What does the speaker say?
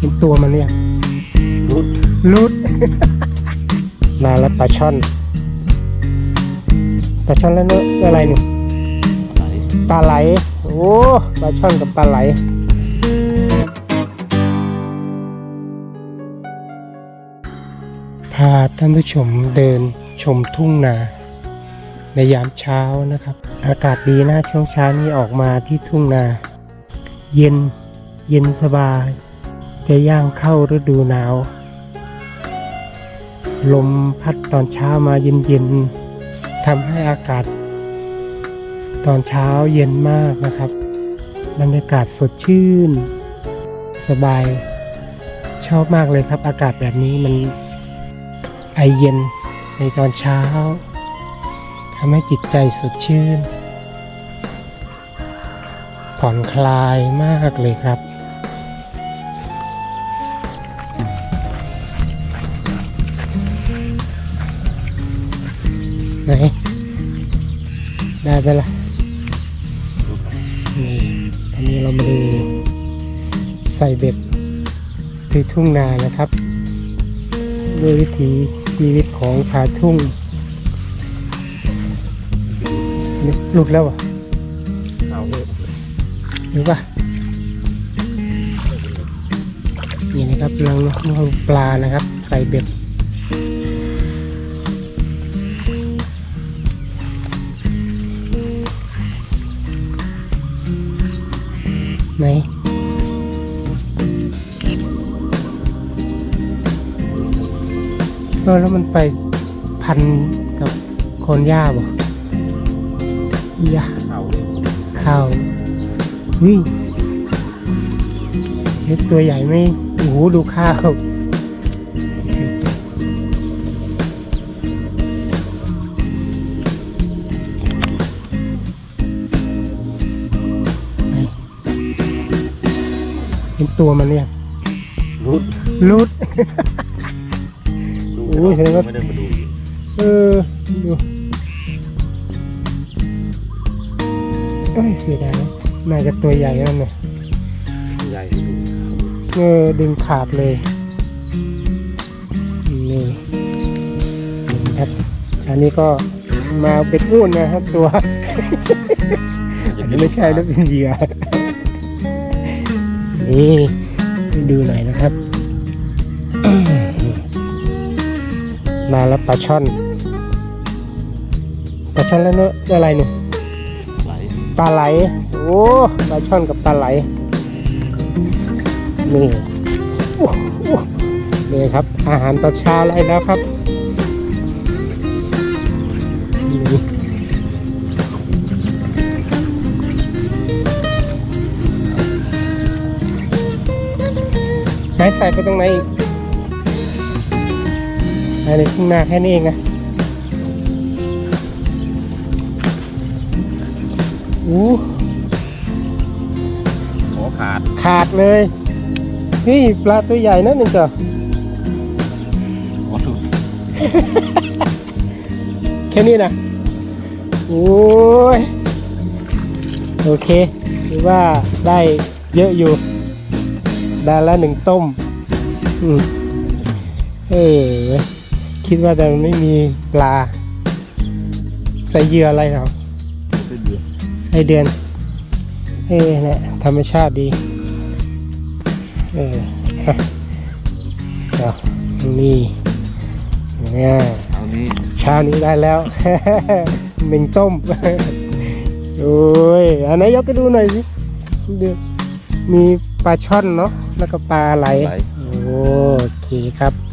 เห็นตัวมันเนี่ยรุดลุดมาแล้วปลาช่อนปลาช่อนแล้วเนอะอะไรหนูไหลปลาไหลโอ้ปลาช่อนกับปลาไหลพาท่านผู้ชมเดินชมทุ่งนาในยามเช้านะครับ อากาศดีนะช่วงเช้านี้ออกมาที่ทุ่งนา เย็นเย็นสบาย จะย่างเข้าฤดูหนาว ลมพัดตอนเช้ามาเย็นๆทำให้อากาศ ตอนเช้าเย็นมากนะครับ บรรยากาศสดชื่น สบาย ชอบมากเลยครับ อากาศแบบนี้มันไอเย็นในตอนเช้าทำให้จิตใจสดชื่นผ่อนคลายมากเลยครับ ไหนได้ไปละนี่ตอนนี้เรามาดูใส่เบ็ดที่ทุ่งนานะครับ ด้วยวิถีชีวิตของชาวทุ่งนี่หลุดแล้วเหรอะเอาเลยหรือป่ะนี่นะครับกำลังเอาปลานะครับ ใส่เบ็ด ไหนเออแล้วมันไปพันกับโคนหญ้าบ่หญ้าเอาเลยข้าววิ่งเช็ดตัวใหญ่ไหมโอ้โหดูข้าว ห็นตัวมันเนี่ยรุดลุด ดูโอ้ยแสดงว่า ไม่ได้มาดูเออดูเอ้ยเสียดายนะน่าจะตัวใหญ่นั่นเลยใหญ่ให้ดูเออดึงขาดเลยนี่นี่ครับอันนี้ก็มาเป็นอุ่นนะครับตัว อันนี้ไม่ใช่แล้วเป็นเหยื่อ นี่ดูหน่อยนะครับมาแล้วปลาช่อนปลาช่อนแล้วเนอะอะไรเนี่ยปลาไหลโอ้ปลาช่อนกับปลาไหลนี่นี่ครับ อาหารตอนเช้าไรแล้วครับ ใส่ไปตรงไหนอีกภายในทุ่งนาแค่นี้เองนะอู้ขอขาด ขาดเลยนี่ปลาตัวใหญ่นะหนึ่งจ้ะขอดูแค่นี้นะโอ้ย โอเค ถือว่าได้เยอะอยู่ได้ละหนึ่งต้มอืม เออ คิดว่าจะไม่มีปลา ใส่เหยื่ออะไรเหรอเป็นเดือดใส่เดือน เออเนี่ยธรรมชาติดี เออฮะเอานี่เนี่ยเอานี้เช้านี้ได้แล้วหนึ่งต้ม โอ้ย อันไหนยกไปดูหน่อยสิเดี๋ยวมีปลาช่อนเนาะ แล้วก็ปลาไหลไหลโอ เคครับ